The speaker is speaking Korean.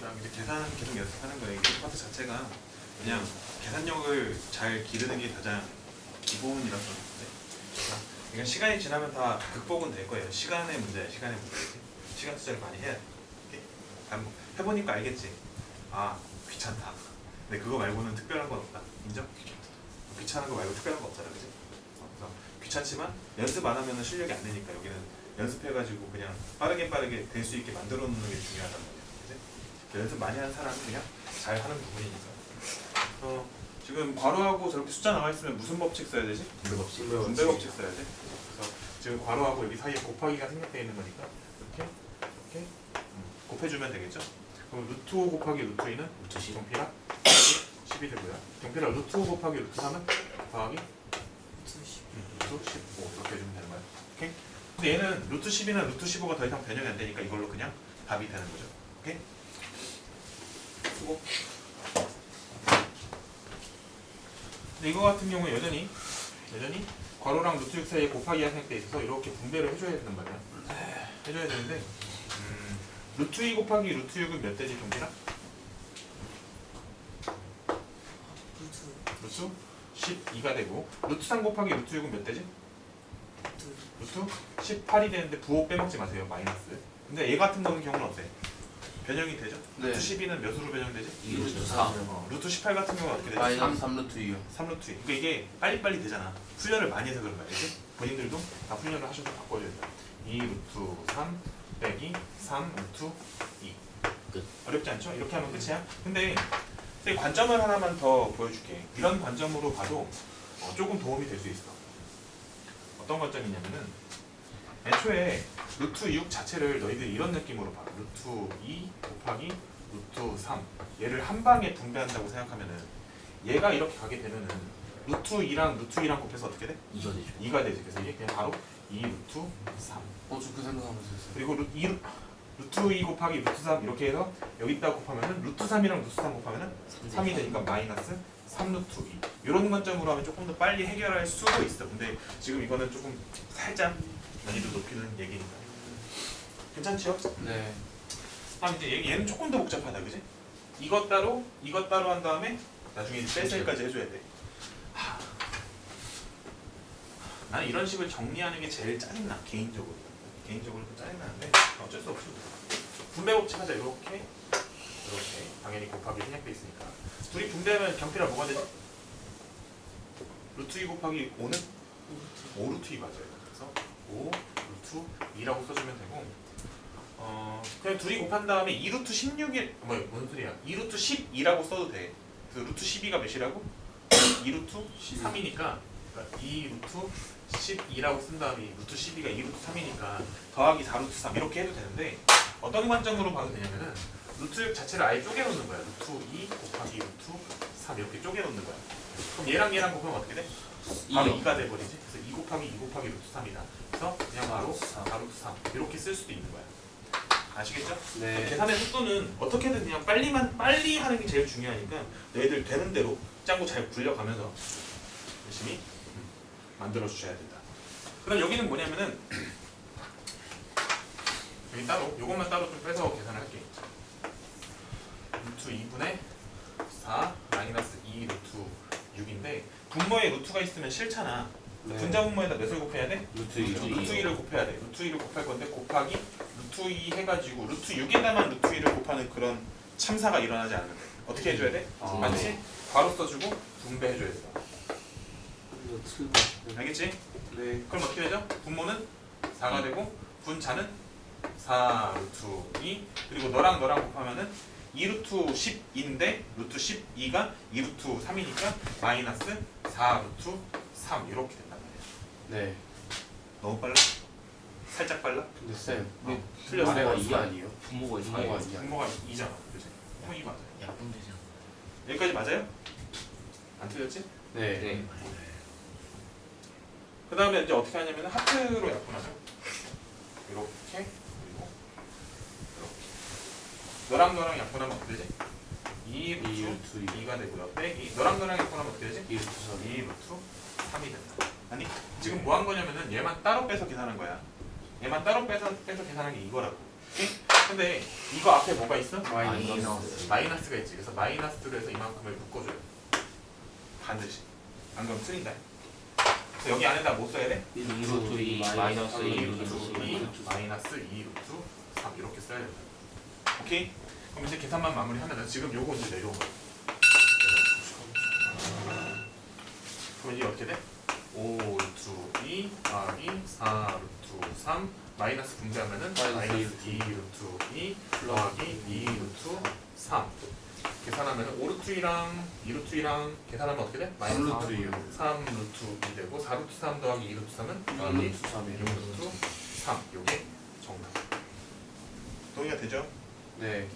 계산 계속 연습하는 거예요. 이게 파트 자체가 그냥 계산력을 잘 기르는 게 가장 기본이라서 네. 그래서 이건 시간이 지나면 다 극복은 될 거예요. 시간의 문제야, 시간의 문제. 시간 투자를 많이 해야 돼. 이렇게 한번 해보니까 알겠지. 아 귀찮다. 근데 그거 말고는 특별한 건 없다. 인정? 귀찮은 거 말고 특별한 거 없잖아, 그지? 어, 그래서 귀찮지만 연습 안 하면 실력이 안 되니까 여기는 연습해가지고 그냥 빠르게 빠르게 될 수 있게 만들어 놓는 게 그지? 연습 많이 하는 사람은 그냥 잘 하는 부분이니까. 어, 지금 괄호하고 저렇게 숫자 나와 있으면 무슨 법칙 써야 되지? 분배 법칙. 분배 법칙 써야 돼. 그래서 지금 괄호하고 여기 사이에 곱하기가 생략되어 있는 거니까 이렇게 이렇게 음, 곱해주면 되겠죠? 그럼 루트 5 곱하기 루트 2는 루트 10. 경필아 10이 되고요. 경필아 루트 5 곱하기 루트 3은 더하기 음, 루트 15 이렇게 해주면 되는 거야. 오케이? 근데 얘는 루트 10이나 루트 15가 더 이상 변형이 안 되니까 이걸로 그냥 답이 되는 거죠. 오케이? 수고. 근데 이거 같은 경우에 여전히 여전히 괄호랑 루트 6 사이에 곱하기가 생략돼 있어서 이렇게 분배를 해줘야 된단 말이야. 해줘야 되는데 음, 루트 2 곱하기 루트 6은 몇 대지 경필아? 루트 12가 되고 루트 3 곱하기 루트 6은 몇 대지? 루트 18이 되는데 부호 빼먹지 마세요 마이너스 근데 얘 같은 경우는 어때? 변형이 되죠? 네. 루트 12는 몇으로 변형되지? 2 루트 4. 어, 루트 18 같은 경우는 어떻게 되지? 마이너스 3루트 2요 3루트 그러니까 이게 빨리빨리 되잖아 훈련을 많이 해서 그런 거야? 본인들도 다 훈련을 하셔서 바꿔줘야 돼요 2 루트 3 빼기 3 루트 2 끝. 어렵지 않죠? 이렇게 하면 끝이야 근데 근데 관점을 하나만 더 보여줄게 이런 관점으로 봐도 어, 조금 도움이 될 수 있어 어떤 관점이냐면은 애초에 루트 6 자체를 너희들이 이런 느낌으로 봐 루트 2 곱하기 루트 3 얘를 한 방에 분배한다고 생각하면은 얘가 이렇게 가게 되면은 루트 2랑 루트 2랑 곱해서 어떻게 돼? 2가 되죠. 2가 되지 그래서 이게 그냥 바로 2 루트 3 어, 저 그 생각하면서 했어요. 그리고 루, 2, 루트 2 곱하기 루트 3 이렇게 해서 여기다 곱하면은 루트 3이랑 루트 3 곱하면은 3이 되니까 마이너스 3루트 2 이런 관점으로 하면 조금 더 빨리 해결할 수도 있어. 근데 지금 이거는 조금 살짝 난이도 높이는 얘기니까 괜찮죠? 네. 다음 이제 얘- 얘는 조금 더 복잡하다 그지? 이것 따로 이것 따로 한 다음에 나중에 이제 뺄셈까지 해줘야 돼. 하. 나는 이런 식을 정리하는 게 제일 짜증나 개인적으로. 개인적으로 좀 짜증나는데 어쩔 수 없이. 분배 법칙 하자 이렇게. 이렇게. 당연히 곱하기 생략돼 있으니까. 둘이 분배하면 경필아 뭐가 되지? 루트 2 곱하기 5는? 5 루트 2 맞아요. 그래서 5 루트 2라고 써주면 되고 어 그냥 둘이 곱한 다음에 2 루트 16이 뭐뭔 소리야? 2 루트 12라고 써도 돼그 루트 12가 몇이라고? 2 루트 3이니까 그러니까 2 루트 12라고 쓴 다음에 루트 12가 2 루트 3이니까 더하기 4 루트 3 이렇게 해도 되는데 어떤 관점으로 봐도 되냐면은 루트 6 자체를 아예 쪼개놓는 거야. 루트 2 곱하기 루트 3 이렇게 쪼개놓는 거야. 그럼 얘랑 얘랑 곱하면 어떻게 돼? 바로 2요 2가 돼버리지. 그래서 2 곱하기 2 곱하기 루트 3이다. 그래서 그냥 바로 4 루트 3 이렇게 쓸 수도 있는 거야 아시겠죠? 네 계산의 속도는 어떻게든 그냥 빨리만 빨리 하는 게 제일 중요하니까 너희들 되는 대로 짱구 잘 굴려가면서 열심히 만들어 주셔야 된다. 그럼 여기는 뭐냐면은 여기 따로 요것만 따로 좀 빼서 계산을 할게. 루트 2분의 4 마이너스 2 루트 6인데 분모에 루트가 있으면 싫잖아. 네. 분자 분모에다 몇을 곱해야 돼? 루트 2 루트 2를 곱해야 돼. 루트 2를 곱할 건데 곱하기 루트 2 해가지고 루트 6에다만 루트 2를 곱하는 그런 참사가 일어나지 돼. 어떻게 해줘야 돼? 아. 맞지? 바로 써주고 분배해줘야 돼. 루트 알겠지? 네 그럼 어떻게 되죠? 분모는 4가 되고 분자는 4 루트 2 그리고 너랑 너랑 곱하면은 2 루트 10인데 루트 12가 2 루트 3이니까 마이너스 4 루트 3 이렇게 된단 말이야. 네 너무 빨라? 살짝 빨라? 근데 쌤 어, 틀렸어. 아래가 2 아니에요? 부모가 있는 부모가 거 이야. 분모가 2잖아. 그지? 어, 이 맞아요. 약분 되지 않나? 여기까지 맞아요? 안 틀렸지? 네 네. 그 다음에 이제 어떻게 하냐면 하트로 약분하죠. 이렇게 그리고 이렇게. 너랑 너랑 약분하면 어떻게 되지? 2 2 루트 루트 2 2가 되고요. 빼기 너랑 너랑 약분하면 어떻게 되지? 2 루트 3 2 루트 3이 된다. 아니 지금 뭐 한 거냐면은 얘만 따로 빼서 계산한 거야. 얘만 따로 빼서 빼서 계산한 게 이거라고. 오케이? 근데 이거 앞에 뭐가 있어? 마이너스. 마이너스가 있지. 그래서 마이너스로 해서 이만큼을 묶어줘요. 반드시. 안 그러면 틀린다. 그래서 여기 안에다 뭐 써야 돼? 루트 2 마이너스 2이 루트 루트 2 루트 마이너스 2 루트 3 이렇게 써야 된다. 오케이? 그럼 이제 계산만 마무리하면 지금 요거 이제 내려온 거야. 그럼 이제 어떻게 돼? 5 루트 2 더하기 4 루트 3 마이너스 분배하면은 마이너스 마이너스 2 루트 2 더하기 2 루트 3 계산하면 5 루트 2랑 2 루트 2랑 계산하면 어떻게 돼? 삼 루트 2요. 3 루트 2 되고 4 루트 3 더하기 2 루트 3은 아, 더하기 루트 3이요. 6 루트 3 요게 정답 동의가 되죠? 네.